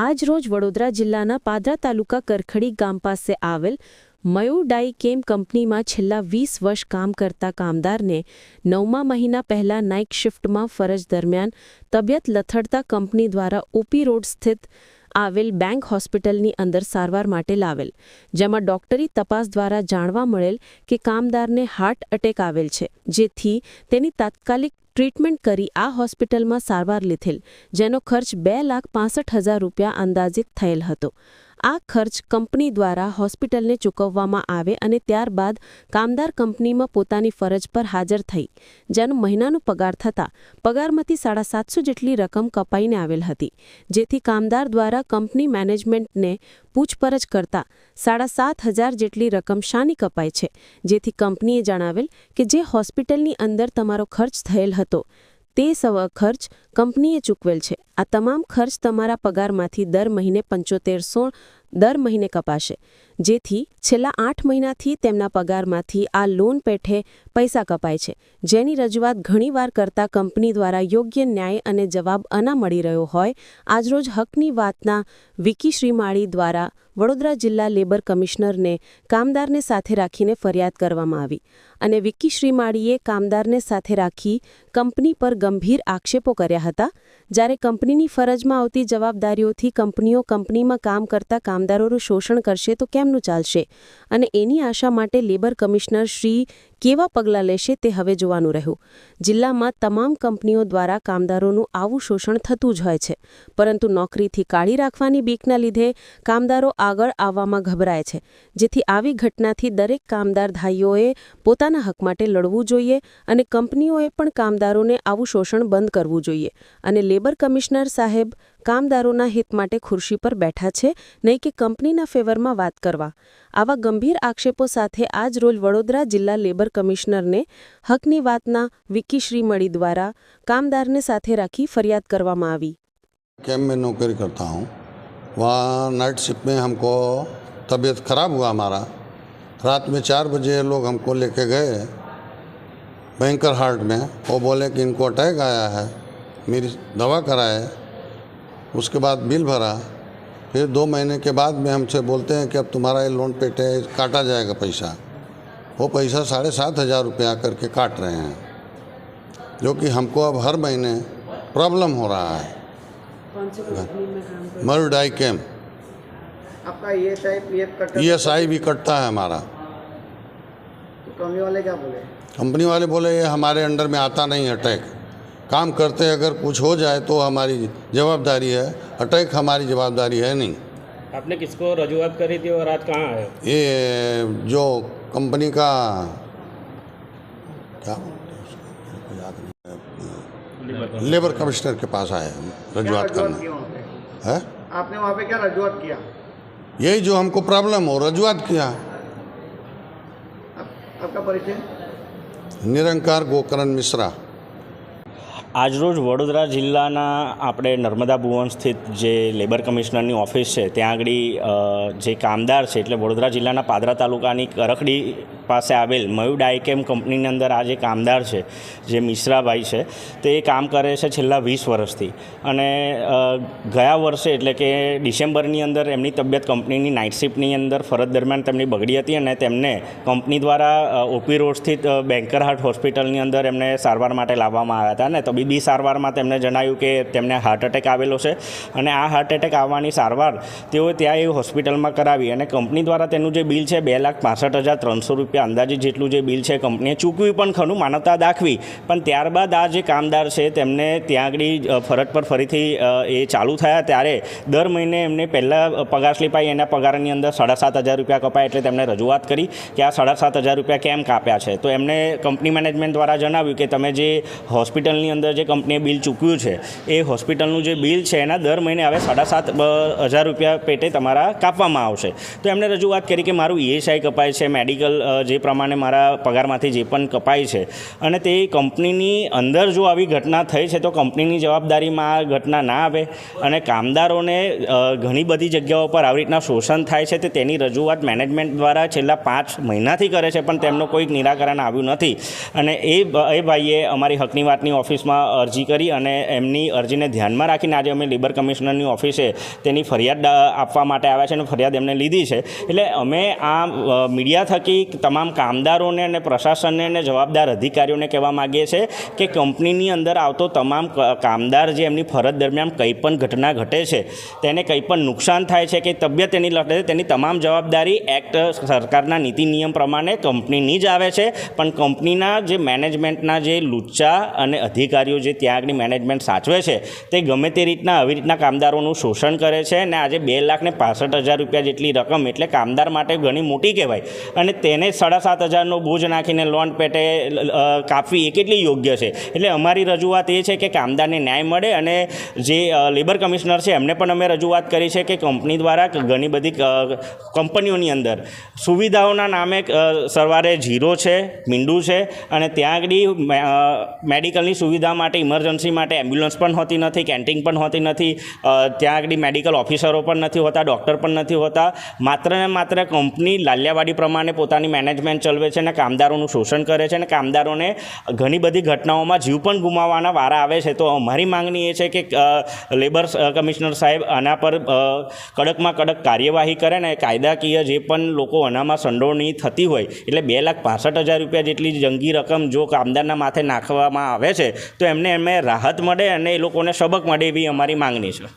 આજ રોજ વડોદરા જિલ્લાના પાદરા તાલુકા કરખડી ગામ પાસે આવેલ મયુર ડાઈ કેમ કંપનીમાં છેલ્લા વીસ વર્ષ કામ કરતા કામદારને નવમા મહિના પહેલા નાઇટ શિફ્ટમાં ફરજ દરમિયાન તબિયત લથડતા કંપની દ્વારા ઓપી રોડ સ્થિત આવેલ બેંક હોસ્પિટલની અંદર સારવાર માટે લાવેલ, જેમાં ડોક્ટરી તપાસ દ્વારા જાણવા મળેલ કે કામદારને હાર્ટ એટેક આવેલ છે, જેથી તેની તાત્કાલિક ટ્રીટમેન્ટ કરી આ હોસ્પિટલમાં સારવાર લીધેલ, જેનો ખર્ચ બે લાખ પાસઠ હજાર રૂપિયા અંદાજિત થયેલ હતો. આ ખર્ચ કંપની દ્વારા હોસ્પિટલને ચૂકવવામાં આવે અને ત્યારબાદ કામદાર કંપનીમાં પોતાની ફરજ પર હાજર થઈ, જેનો મહિનાનો પગાર થતાં પગારમાંથી સાડા સાતસો જેટલી રકમ કપાઈને આવેલ હતી, જેથી કામદાર દ્વારા કંપની મેનેજમેન્ટને પૂછપરછ કરતા સાડા સાત હજાર જેટલી રકમ શાની કપાય છે, જેથી કંપનીએ જણાવેલ કે જે હોસ્પિટલની અંદર તમારો ખર્ચ થયેલ હતો, તે સવ ખર્ચ કંપનીએ ચૂકવેલ છે. આ તમામ ખર્ચ તમારા પગારમાંથી દર મહિને પંચોતેરસો દર મહિને કપાશે. જેથી છેલ્લા આઠ મહિનાથી તેમના પગારમાંથી આ લોન પેઠે પૈસા કપાય છે. જેની રજૂઆત ઘણીવાર કરતા કંપની દ્વારા યોગ્ય ન્યાય અને જવાબ અના મળી રહ્યો હોય, આજરોજ હકની વાતના વિકી શ્રીમાળી દ્વારા વડોદરા જિલ્લા લેબર કમિશનરને કામદારને સાથે રાખીને ફરિયાદ કરવામાં આવી અને વિકી શ્રીમાળીએ કામદારને સાથે રાખી કંપની પર ગંભીર આક્ષેપો કર્યા હતા. જ્યારે કંપનીની ફરજમાં આવતી જવાબદારીઓથી કંપનીઓ કંપનીમાં કામ કરતા કામદારોનું શોષણ કરશે તો કેમનું ચાલશે? અને એની આશા માટે લેબર કમિશનર શ્રી કેવા પગલાં લેશે તે હવે જોવાનું રહ્યું. જિલ્લામાં તમામ કંપનીઓ દ્વારા કામદારોનું આવું શોષણ થતું જ હોય છે. પરંતુ નોકરીથી કાઢી રાખવાની બીકના લીધે કામદારો આગળ આવવામાં ગભરાય છે. જેથી આવી ઘટનાથી દરેક કામદાર ધાઈઓએ પોતાના હક માટે લડવું જોઈએ અને કંપનીઓએ પણ કામદારોને આવું શોષણ બંધ કરવું જોઈએ. અને લેબર કમિશનર સાહેબ કામદારોના હિત માટે ખુરશી પર બેઠા છે, નહીં કે કંપનીના ફેવરમાં વાત કરવા. આવા ગંભીર આક્ષેપો સાથે આજ રોજ વડોદરા જિલ્લા લેબર કમિશનરને હકની વાતના વિકી શ્રીમળી દ્વારા કામદારને સાથે રાખી ફરિયાદ કરવામાં આવી कैंप में नौकरी करता हूँ वहाँ नाइट शिफ्ट में हमको तबीयत ख़राब हुआ हमारा रात में चार बजे ये लोग हमको लेके गए बैंकर हार्ट में वो बोले कि इनको अटैक आया है मेरी दवा कराए उसके बाद बिल भरा फिर दो महीने के बाद में हमसे बोलते हैं कि अब तुम्हारा ये लोन पेटे काटा जाएगा पैसा वो पैसा साढ़े सात हज़ार रुपया करके काट रहे हैं जो कि हमको अब हर महीने प्रॉब्लम हो रहा है। मरुडाई कैम्प आपका ई एस आई भी कटता है हमारा। तो कंपनी वाले क्या बोले? कंपनी वाले बोले ये हमारे अंडर में आता नहीं है अटैक काम करते अगर कुछ हो जाए तो हमारी जवाबदारी है। अटैक हमारी जवाबदारी है नहीं। आपने किसको रजूआत करी थी और आज कहाँ आए हो? ये जो कंपनी का क्या बोलते हैं उसको? याद नहीं है। लेबर कमिश्नर के पास आए हम क्या रजूआत रजूआत करने की वहाँ पे है आपने वहाँ पे क्या रजूआत किया यही जो हमको प्रॉब्लम हो रजूआत किया आप, आपका परिचय निरंकार गोकरण मिश्रा આજરોજ વડોદરા જિલ્લાના આપણે નર્મદા ભુવન સ્થિત જે લેબર કમિશનરની ઓફિસ છે, ત્યાં આગળ જે કામદાર છે, એટલે વડોદરા જિલ્લાના પાદરા તાલુકાની કરખડી પાસે આવેલ મયુ ડાયકેમ કંપનીની અંદર આ જે કામદાર છે, જે મિશ્રાભાઈ છે, તે કામ કરે છે છેલ્લા વીસ વર્ષથી. અને ગયા વર્ષે એટલે કે ડિસેમ્બરની અંદર એમની તબિયત કંપનીની નાઇટ શિફ્ટની અંદર ફરજ દરમિયાન તેમની બગડી હતી અને તેમને કંપની દ્વારા ઓપી રોડ સ્થિત બેન્કરહાટ હોસ્પિટલની અંદર એમને સારવાર માટે લાવવામાં આવ્યા હતા અને તબીબી સારવારમાં તેમને જણાવ્યું કે તેમને હાર્ટ એટેક આવેલો છે અને આ હાર્ટ એટેક આવવાની સારવાર તેઓએ ત્યાં એ હોસ્પિટલમાં કરાવી અને કંપની દ્વારા તેનું જે બિલ છે બે લાખ પાસઠ હજાર ત્રણસો રૂપિયા અંદાજી જેટલું જે બિલ છે કંપનીએ ચૂકવ્યું પણ ખરું માનવતા દાખવી. પણ ત્યારબાદ આ જે કામદાર છે તેમને ત્યાં આગળ ફરજ પર ફરીથી એ ચાલુ થયા ત્યારે દર મહિને એમને પહેલાં પગાર સ્લીપ એના પગારની અંદર સાડા સાત હજાર રૂપિયા કપાય એટલે તેમણે રજૂઆત કરી કે આ સાડા સાત હજાર રૂપિયા કેમ કાપ્યા છે. તો એમને કંપની મેનેજમેન્ટ દ્વારા જણાવ્યું કે તમે જે હોસ્પિટલની અંદર જે કંપનીએ બિલ ચૂક્યું છે, એ હોસ્પિટલનું જે બિલ છે, એના દર મહિને હવે સાડા સાત હજાર રૂપિયા પેટે તમારા કાપવામાં આવશે. તો એમણે રજૂઆત કરી કે મારું ઈએસઆઈ કપાય છે, મેડિકલ જે પ્રમાણે મારા પગારમાંથી જે પણ કપાય છે. અને તે કંપનીની અંદર જો આવી ઘટના થઈ છે, તો કંપનીની જવાબદારીમાં આ ઘટના ના આવે. અને કામદારોને ઘણી બધી જગ્યાઓ પર આવી રીતના શોષણ થાય છે, તે તેની રજૂઆત મેનેજમેન્ટ દ્વારા છેલ્લા પાંચ મહિનાથી કરે છે, પણ તેમનું કોઈક નિરાકરણ આવ્યું નથી. અને એ એ ભાઈએ અમારી હકની વાતની ઓફિસમાં અરજી કરી અને એમની અરજીને ધ્યાનમાં રાખીને આજે અમે લેબર કમિશનરની ઓફિસે તેની ફરિયાદ આપવા માટે આવ્યા છે અને ફરિયાદ એમને લીધી છે. એટલે અમે આ મીડિયા થકી તમામ કામદારોને અને પ્રશાસનને અને જવાબદાર અધિકારીઓને કહેવા માગીએ છીએ કે કંપનીની અંદર આવતો તમામ કામદાર જે એમની ફરજ દરમિયાન કંઈ પણ ઘટના ઘટે છે, તેને કંઈ પણ નુકસાન થાય છે કે તબિયત એની લટે છે, તેની તમામ જવાબદારી એક્ટ, સરકારના નીતિ નિયમ પ્રમાણે કંપનીની જ આવે છે. પણ કંપનીના જે મેનેજમેન્ટના જે લુચ્ચા અને અધિકારીઓ જે ત્યાં આગળ મેનેજમેન્ટ સાચવે છે, તે ગમે તે રીતના આવી રીતના કામદારોનું શોષણ કરે છે અને આજે બે લાખ ને પાસઠ હજાર રૂપિયા જેટલી રકમ એટલે કામદાર માટે ઘણી મોટી કહેવાય. અને તેને સાડા સાત હજારનો બોજ નાખીને લોન પેટે કાપવી એ કેટલી યોગ્ય છે? એટલે અમારી રજૂઆત એ છે કે કામદારને ન્યાય મળે અને જે લેબર કમિશનર છે, એમને પણ અમે રજૂઆત કરી છે કે કંપની દ્વારા ઘણી બધી કંપનીઓની અંદર સુવિધાઓના નામે સરવારે જીરો છે, મીંડું છે અને ત્યાં આગળ મેડિકલની સુવિધા માટે ઇમરજન્સી માટે એમ્બ્યુલન્સ પણ હોતી નથી કેન્ટીન પણ હોતી નથી ત્યાં આગળ મેડિકલ ઓફિસરો પણ નથી હોતા ડૉક્ટર પણ નથી હોતા. માત્ર ને માત્ર કંપની લાલિયાવાડી પ્રમાણે પોતાની મેનેજમેન્ટ ચલાવે છે અને કામદારોનું શોષણ કરે છે અને કામદારોને ઘણી બધી ઘટનાઓમાં જીવ પણ ગુમાવવાના વારા આવે છે. તો અમારી માંગણી એ છે કે લેબર કમિશનર સાહેબ આના પર કડકમાં કડક કાર્યવાહી કરે ને કાયદાકીય જે પણ લોકો આનામાં સંડોવણી થતી હોય, એટલે બે લાખ પાસઠ હજાર રૂપિયા જેટલી જંગી રકમ જો કામદારના માથે નાખવામાં આવે છે, તો એમને એમને રાહત મળે અને એ લોકોને સબક મળે એવી અમારી માંગણી છે.